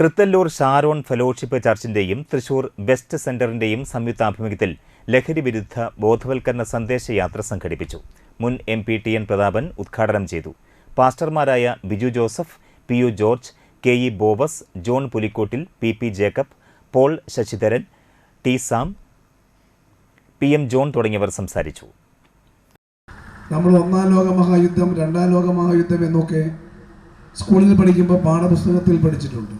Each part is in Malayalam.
തൃത്തല്ലൂർ ഷാരോൺ ഫെലോഷിപ്പ് ചർച്ചിന്റെയും തൃശൂർ വെസ്റ്റ് സെന്ററിന്റെയും സംയുക്താഭിമുഖ്യത്തിൽ ലഹരി വിരുദ്ധ ബോധവൽക്കരണ സന്ദേശയാത്ര സംഘടിപ്പിച്ചു. മുൻ M P T N Prathapan ഉദ്ഘാടനം ചെയ്തു. പാസ്റ്റർമാരായ Biju Joseph P U George K E Boaz John Pulikkottil P P Jacob Paul Sasidharan T Sam P M John തുടങ്ങിയവർ സംസാരിച്ചു. നമ്മൾ ഒന്നാം ലോക മഹായുദ്ധം രണ്ടാം ലോക മഹായുദ്ധം എന്നൊക്കെ സ്കൂളിൽ പഠിക്കുമ്പോൾ പാഠപുസ്തകത്തിൽ പഠിച്ചിട്ടുണ്ട്.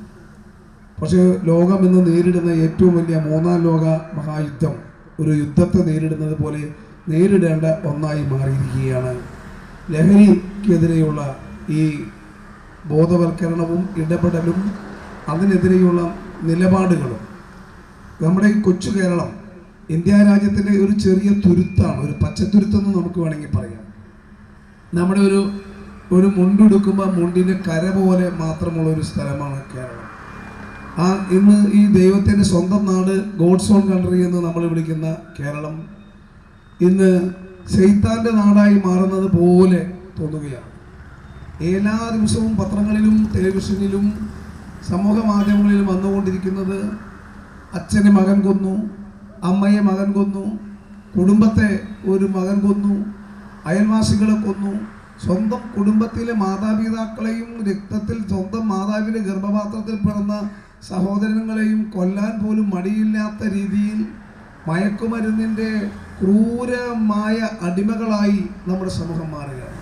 പക്ഷേ ലോകം ഇന്ന് നേരിടുന്ന ഏറ്റവും വലിയ മൂന്നാം ലോക മഹായുദ്ധം ഒരു യുദ്ധത്തെ നേരിടുന്നത് പോലെ നേരിടേണ്ട ഒന്നായി മാറിയിരിക്കുകയാണ്. ലഹരിക്കെതിരെയുള്ള ഈ ബോധവൽക്കരണവും ഇടപെടലും അതിനെതിരെയുള്ള നിലപാടുകളും നമ്മുടെ കൊച്ചു കേരളം ഇന്ത്യ രാജ്യത്തിന്റെ ഒരു ചെറിയ തുരുത്താണ് ഒരു പച്ചത്തുരുത്തെന്ന് നമുക്ക് വേണമെങ്കിൽ പറയാം. നമ്മുടെ ഒരു ഒരു മുണ്ടെടുക്കുമ്പോൾ മുണ്ടിന്റെ കര പോലെ മാത്രമുള്ള ഒരു സ്ഥലമാണ് കേരളം. ആ ഇന്ന് ഈ ദൈവത്തിന്റെ സ്വന്തം നാട് ഗോഡ്സോൺ കൺട്രി എന്ന് നമ്മൾ വിളിക്കുന്ന കേരളം ഇന്ന് സെയ്ത്താന്റെ നാടായി മാറുന്നത് പോലെ തോന്നുകയാണ്. എല്ലാ ദിവസവും പത്രങ്ങളിലും ടെലിവിഷനിലും സമൂഹ മാധ്യമങ്ങളിലും വന്നുകൊണ്ടിരിക്കുന്നത് അച്ഛനെ മകൻ കൊന്നു അമ്മയെ മകൻ കൊന്നു കുടുംബത്തെ ഒരു മകൻ കൊന്നു അയൽവാസികളെ കൊന്നു. സ്വന്തം കുടുംബത്തിലെ മാതാപിതാക്കളെയും രക്തത്തിൽ സ്വന്തം മാതാവിന്റെ ഗർഭപാത്രത്തിൽ പിറന്ന സഹോദരങ്ങളെയും കൊല്ലാൻ പോലും മടിയില്ലാത്ത രീതിയിൽ മയക്കുമരുന്നിന്റെ ക്രൂരമായ അടിമകളായി നമ്മുടെ സമൂഹം മാറുകയാണ്.